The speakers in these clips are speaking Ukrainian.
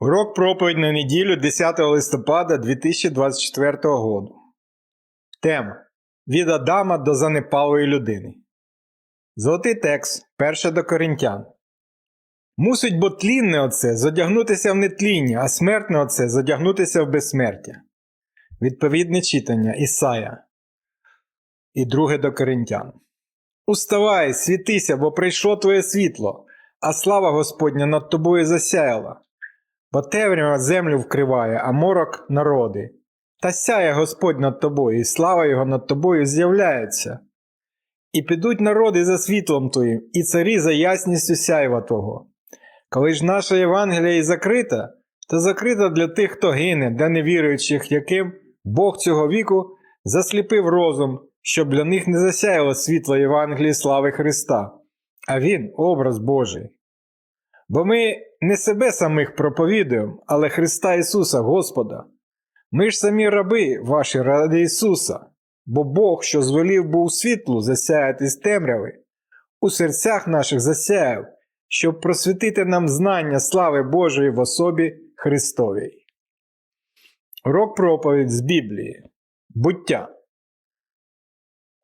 Урок проповідь на неділю 10 листопада 2024 року. Тема Від Адама до занепалої людини. Золотий текст 1 до Коринтян. Мусить бо тлінне оце задягнутися в нетління, а смертне оце задягнутися в безсмертя. Відповідне читання Ісая. І друге до Коринтян. Уставай, світися, бо прийшло твоє світло, а слава Господня над тобою засяяла. Бо темрява землю вкриває, а морок народи. Та сяє Господь над тобою, і слава Його над тобою з'являється. І підуть народи за світлом Твоїм, і царі за ясністю сяйва Твого. Коли ж наша Євангелія і закрита, то закрита для тих, хто гине, для невіруючих, яким Бог цього віку засліпив розум, щоб для них не засяяло світло Євангелії слави Христа, а Він образ Божий. Бо ми не себе самих проповідуємо, але Христа Ісуса Господа. Ми ж самі раби ваші ради Ісуса, бо Бог, що звелів був світлу засяяти з темряви, у серцях наших засяяв, щоб просвітити нам знання слави Божої в особі Христовій. Урок проповідь з Біблії. Буття.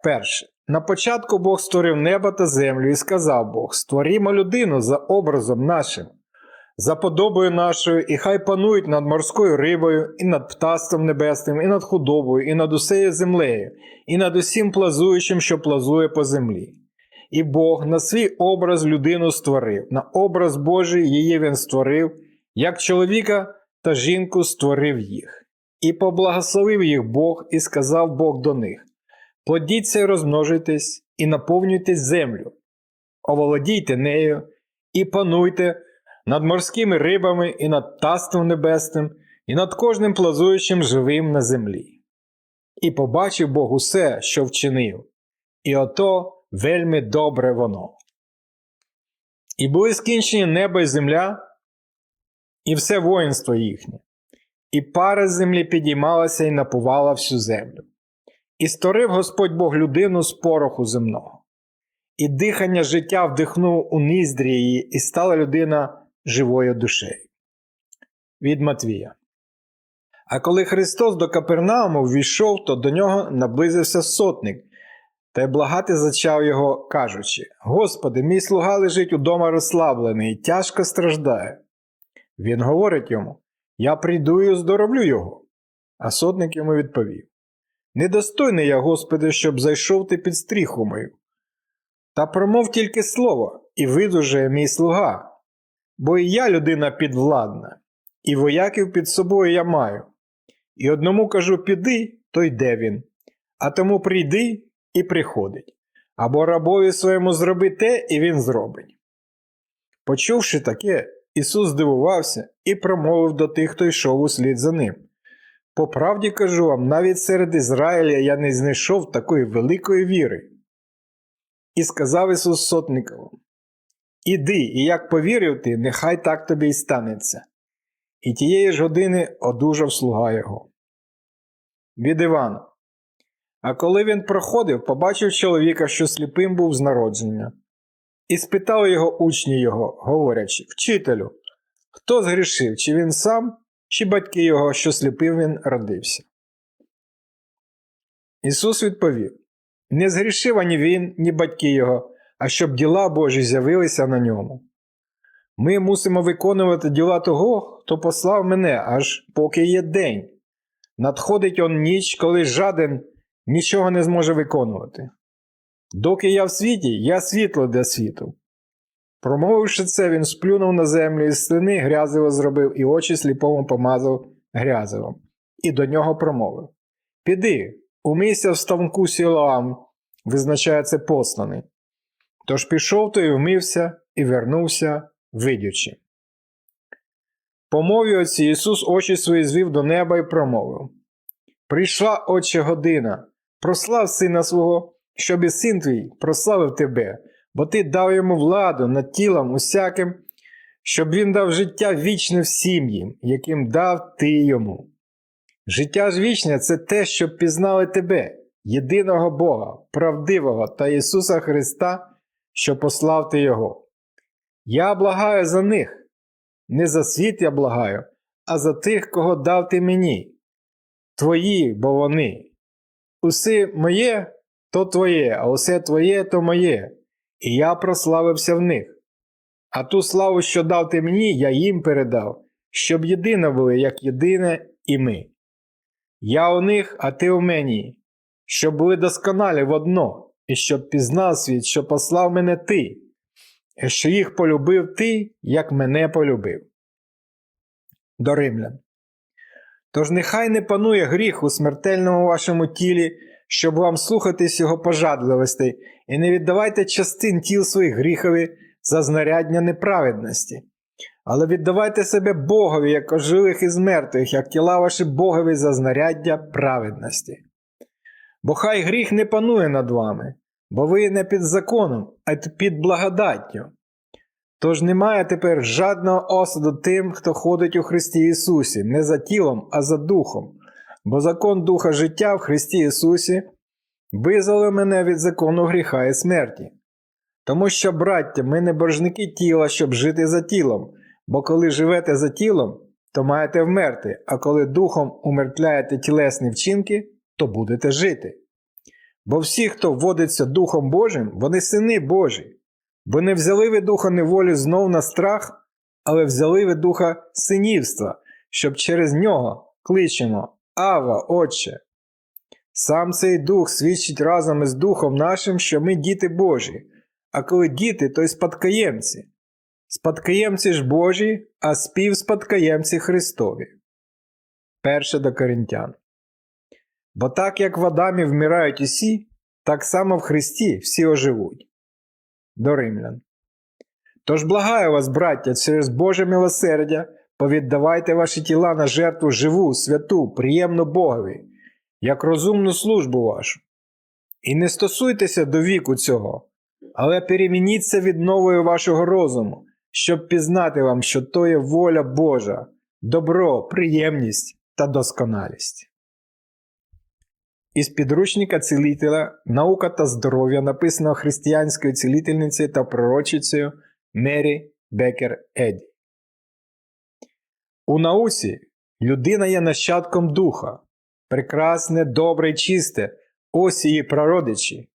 Перше. На початку Бог створив небо та землю і сказав Бог: Створімо людину за образом нашим, за подобою нашою, і хай панують над морською рибою, і над птаством небесним, і над худобою, і над усею землею, і над усім плазуючим, що плазує по землі. І Бог на свій образ людину створив, на образ Божий її він створив, як чоловіка та жінку створив їх. І поблагословив їх Бог, і сказав Бог до них: Плодіться і розмножуйтесь, і наповнюйте землю, оволодійте нею, і пануйте над морськими рибами, і над птаством небесним, і над кожним плазуючим живим на землі. І побачив Бог усе, що вчинив, і ото вельми добре воно. І були скінчені небо і земля, і все воїнство їхнє, і пара землі підіймалася і напувала всю землю. І створив Господь Бог людину з пороху земного, і дихання життя вдихнув у ніздрі її, і стала людина живою душею. Від Матвія. А коли Христос до Капернауму ввійшов, то до нього наблизився сотник, та й благати зачав його, кажучи: Господи, мій слуга лежить удома розслаблений і тяжко страждає. Він говорить йому: Я прийду і оздоровлю його. А сотник йому відповів: Недостойний я, Господи, щоб зайшов ти під стріху мою. Та промов тільки слово, і видужає мій слуга, бо і я людина підвладна, і вояків під собою я маю. І одному кажу піди, то йде він, а тому прийди і приходить, або рабові своєму зроби те, і він зробить. Почувши таке, Ісус здивувався і промовив до тих, хто йшов услід за ним. По правді кажу вам, навіть серед Ізраїля я не знайшов такої великої віри. І сказав Ісус сотникові: Іди, і як повірив ти, нехай так тобі й станеться. І тієї ж години одужав слуга його. Від Івана. А коли він проходив, побачив чоловіка, що сліпим був з народження, і спитав його учні його, говорячи: Вчителю, хто згрішив, чи він сам, чи батьки його, що сліпим він родився? Ісус відповів: Не згрішив ані він, ні батьки його, а щоб діла Божі з'явилися на ньому. Ми мусимо виконувати діла того, хто послав мене, аж поки є день. Надходить он ніч, коли жаден нічого не зможе виконувати. Доки я в світі, я світло для світу. Промовивши це, він сплюнув на землю і з слини грязиво зробив, і очі сліпому помазав грязивом, і до нього промовив. Піди, умийся в ставку Сілоам, визначає це посланий. Тож пішов той вмився і вернувся, видячи. По мові оці Ісус очі свої звів до неба і промовив. Прийшла, Отче, година, прослав сина свого, щоб і син твій прославив тебе, бо ти дав йому владу над тілом усяким, щоб він дав життя вічне всім їм, яким дав ти йому. Життя ж вічне це те, щоб пізнали тебе, єдиного Бога, правдивого та Ісуса Христа, що послав ти Його. Я благаю за них, Не за світ я благаю, а за тих, кого дав ти мені. Твої, бо вони. Усе моє то твоє, а усе твоє то моє, і я прославився в них. А ту славу, що дав ти мені, я їм передав, щоб єдине були, як єдине і ми. Я у них, а ти у мені, щоб були досконалі в одно, і щоб пізнав світ, що послав мене ти, і що їх полюбив ти, як мене полюбив. До римлян. Тож нехай не панує гріх у смертельному вашому тілі, щоб вам слухатись його пожадливостей, і не віддавайте частин тіл своїх гріхові за знаряддя неправедності. Але віддавайте себе Богові, як ожилих і мертвих, як тіла ваші Богові за знаряддя праведності. Бо хай гріх не панує над вами, бо ви не під законом, а під благодаттю. Тож немає тепер жадного осуду тим, хто ходить у Христі Ісусі, не за тілом, а за духом, бо закон Духа життя в Христі Ісусі визволив мене від закону гріха і смерті. Тому що, браття, ми не боржники тіла, щоб жити за тілом, бо коли живете за тілом, то маєте вмерти, а коли духом умертвляєте тілесні вчинки, то будете жити. Бо всі, хто вводиться Духом Божим, вони сини Божі, бо не взяли ви духа неволі знов на страх, але взяли ви духа синівства, щоб через нього кличемо Ава, Отче. Сам цей дух свідчить разом із Духом нашим, що ми діти Божі, а коли діти, то й спадкоємці. Спадкоємці ж Божі, а співспадкоємці Христові. Перше до Коринтян. Бо так як в Адамі вмирають усі, так само в Христі всі оживуть. До римлян. Тож благаю вас, браття, через Боже милосердя, повіддавайте ваші тіла на жертву живу, святу, приємну Богові, як розумну службу вашу. І не стосуйтеся до віку цього, але перемініться від нової вашого розуму, щоб пізнати вам, що то є воля Божа, добро, приємність та досконалість. Із підручника цілителя Наука та здоров'я написано християнською цілительницею та пророчицею Мері Бекер Еді. У науці людина є нащадком духа, прекрасне, добре й чисте, ось її прародичі.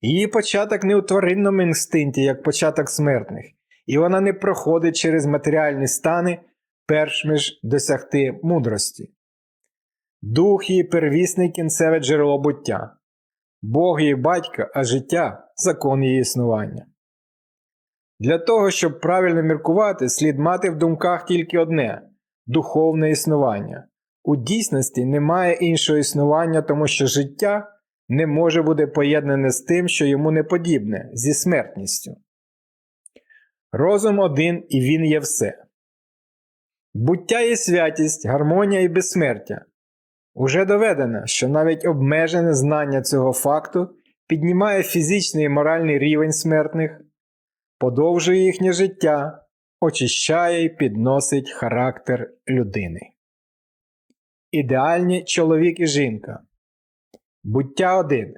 Її початок не у тваринному інстинкті, як початок смертних, і вона не проходить через матеріальні стани, перш ніж досягти мудрості. Дух її первісне кінцеве джерело буття, Бог її батька, а життя закон її існування. Для того, щоб правильно міркувати, слід мати в думках тільки одне духовне існування. У дійсності немає іншого існування, тому що життя не може бути поєднане з тим, що йому не подібне, зі смертністю. Розум один і він є все. Буття є святість, гармонія і безсмертя. Уже доведено, що навіть обмежене знання цього факту піднімає фізичний і моральний рівень смертних, подовжує їхнє життя, очищає і підносить характер людини. Ідеальні чоловік і жінка. Буття 1.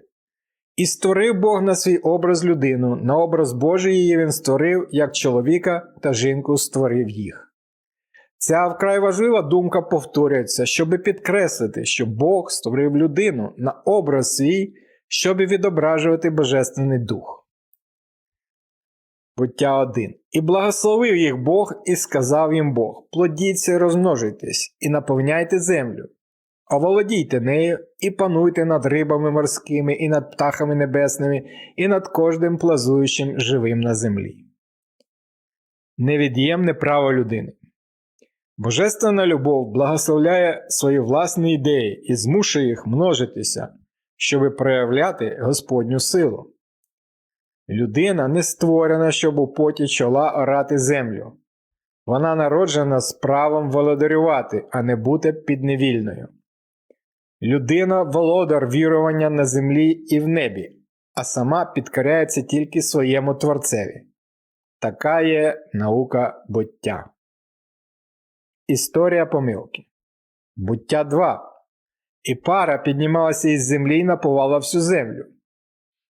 І створив Бог на свій образ людину, на образ Божий її він створив, як чоловіка та жінку створив їх. Ця вкрай важлива думка повторюється, щоб підкреслити, що Бог створив людину на образ свій, щоб відображувати Божественний Дух. Буття 1. І благословив їх Бог, і сказав їм Бог: плодіться розмножуйтесь, і наповняйте землю, оволодійте нею, і пануйте над рибами морськими, і над птахами небесними, і над кожним плазуючим живим на землі. Невід'ємне право людини. Божественна любов благословляє свої власні ідеї і змушує їх множитися, щоб проявляти Господню силу. Людина не створена, щоб у поті чола орати землю. Вона народжена з правом володарювати, а не бути підневільною. Людина володар вірування на землі і в небі, а сама підкоряється тільки своєму творцеві. Така є наука буття. Історія помилки. Буття 2. І пара піднімалася із землі і напувала всю землю.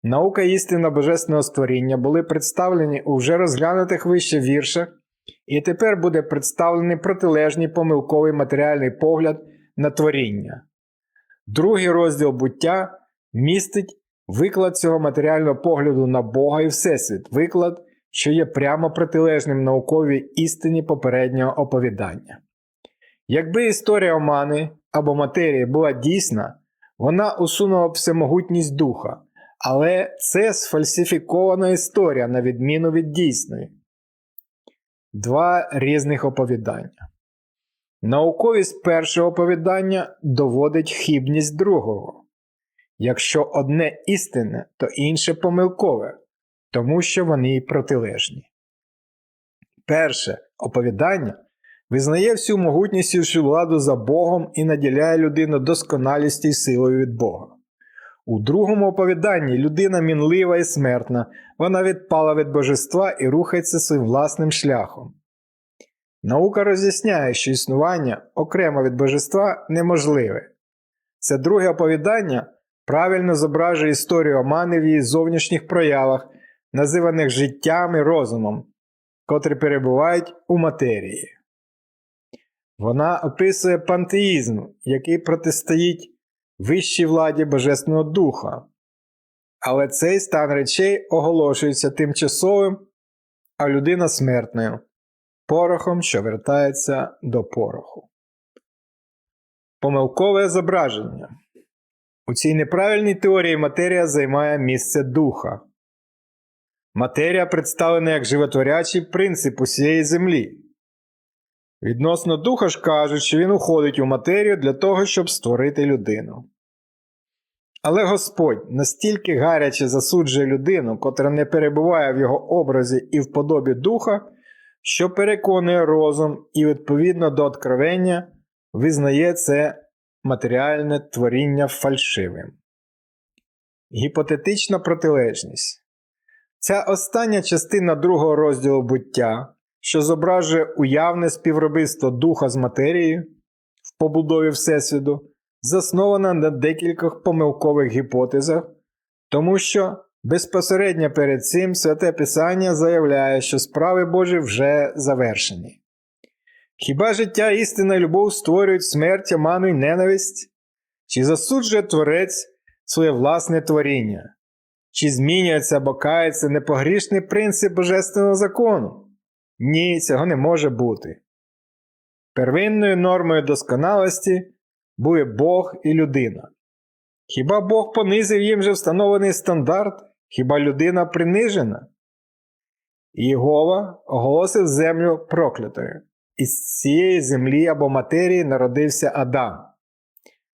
Наука істина божественного створіння були представлені у вже розглянутих вище віршах І тепер буде представлений протилежний помилковий матеріальний погляд на творіння. Другий розділ буття містить виклад цього матеріального погляду на Бога і Всесвіт, виклад, що є прямо протилежним науковій істині попереднього оповідання. Якби історія омани або матерії була дійсна, вона усунула б всемогутність духа, але це сфальсифікована історія на відміну від дійсної. Два різних оповідання. Науковість першого оповідання доводить хибність другого. Якщо одне істинне, то інше помилкове, тому що вони й протилежні. Перше оповідання визнає всю могутність і всю владу за Богом і наділяє людину досконалістю й силою від Бога. У другому оповіданні людина мінлива і смертна, вона відпала від божества і рухається своїм власним шляхом. Наука роз'ясняє, що існування окремо від божества неможливе. Це друге оповідання правильно зображує історію омани в її зовнішніх проявах, називаних життям і розумом, котрі перебувають у матерії. Вона описує пантеїзм, який протистоїть вищій владі Божественного Духа. Але цей стан речей оголошується тимчасовим, а людина смертною, порохом, що вертається до пороху. Помилкове зображення. У цій неправильній теорії матерія займає місце духа. Матерія представлена як животворячий принцип усієї землі. Відносно духа ж кажуть, що він уходить у матерію для того, щоб створити людину. Але Господь настільки гаряче засуджує людину, котра не перебуває в його образі і в подобі духа, що переконує розум і, відповідно до откровення, визнає це матеріальне творіння фальшивим. Гіпотетична протилежність. Ця остання частина другого розділу буття, що зображує уявне співробітство духа з матерією в побудові Всесвіту, заснована на декількох помилкових гіпотезах, тому що безпосередньо перед цим Святе Писання заявляє, що справи Божі вже завершені. Хіба життя істина і любов створюють смерть, оману й ненависть? Чи засуджує Творець своє власне творіння? Чи змінюється або кається непогрішний принцип Божественного закону? Ні, цього не може бути. Первинною нормою досконалості були Бог і людина. Хіба Бог понизив їм вже встановлений стандарт, хіба людина принижена? Єгова оголосив землю проклятою. Із цієї землі або матерії народився Адам,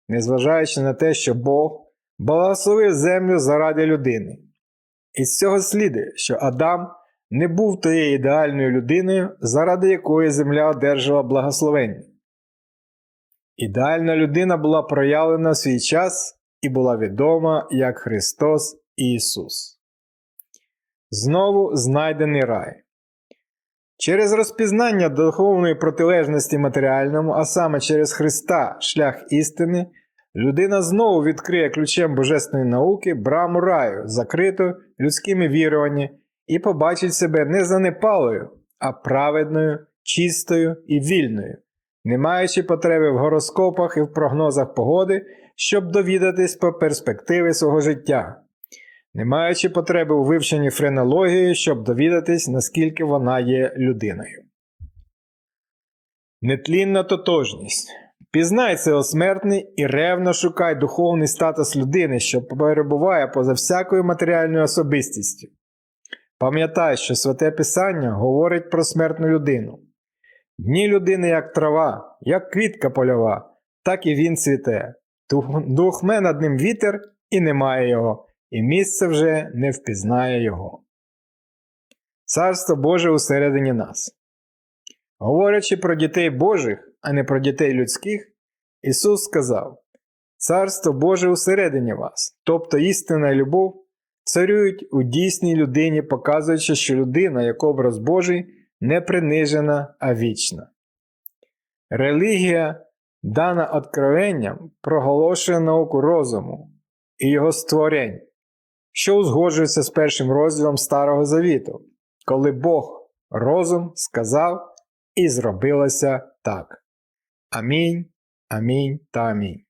незважаючи на те, що Бог благословив землю заради людини. Із цього слідує, що Адам не був тією ідеальною людиною, заради якої земля одержала благословення. Ідеальна людина була проявлена в свій час і була відома як Христос Ісус. Знову знайдений рай. Через розпізнання духовної протилежності матеріальному, а саме через Христа, шлях істини, людина знову відкриє ключем божественної науки браму раю, закриту людськими віруваннями, і побачить себе не занепалою, а праведною, чистою і вільною, не маючи потреби в гороскопах і в прогнозах погоди, щоб довідатись про перспективи свого життя, не маючи потреби у вивченні френології, щоб довідатись, наскільки вона є людиною. Нетлінна тотожність. Пізнай це осмертний і ревно шукай духовний статус людини, що перебуває поза всякою матеріальною особистістю. Пам'ятай, що Святе Писання говорить про смертну людину. Дні людини, як трава, як квітка польова, так і він цвіте. Духме над ним вітер і немає його, і місце вже не впізнає його. Царство Боже усередині нас. Говорячи про дітей Божих, а не про дітей людських, Ісус сказав: Царство Боже усередині вас, тобто істина і любов, царюють у дійсній людині, показуючи, що людина, як образ Божий, не принижена, а вічна. Релігія, дана откровенням, проголошує науку розуму і його створень, що узгоджується з першим розділом Старого Завіту, коли Бог розум сказав, і зробилося так. Амінь, амінь та амінь.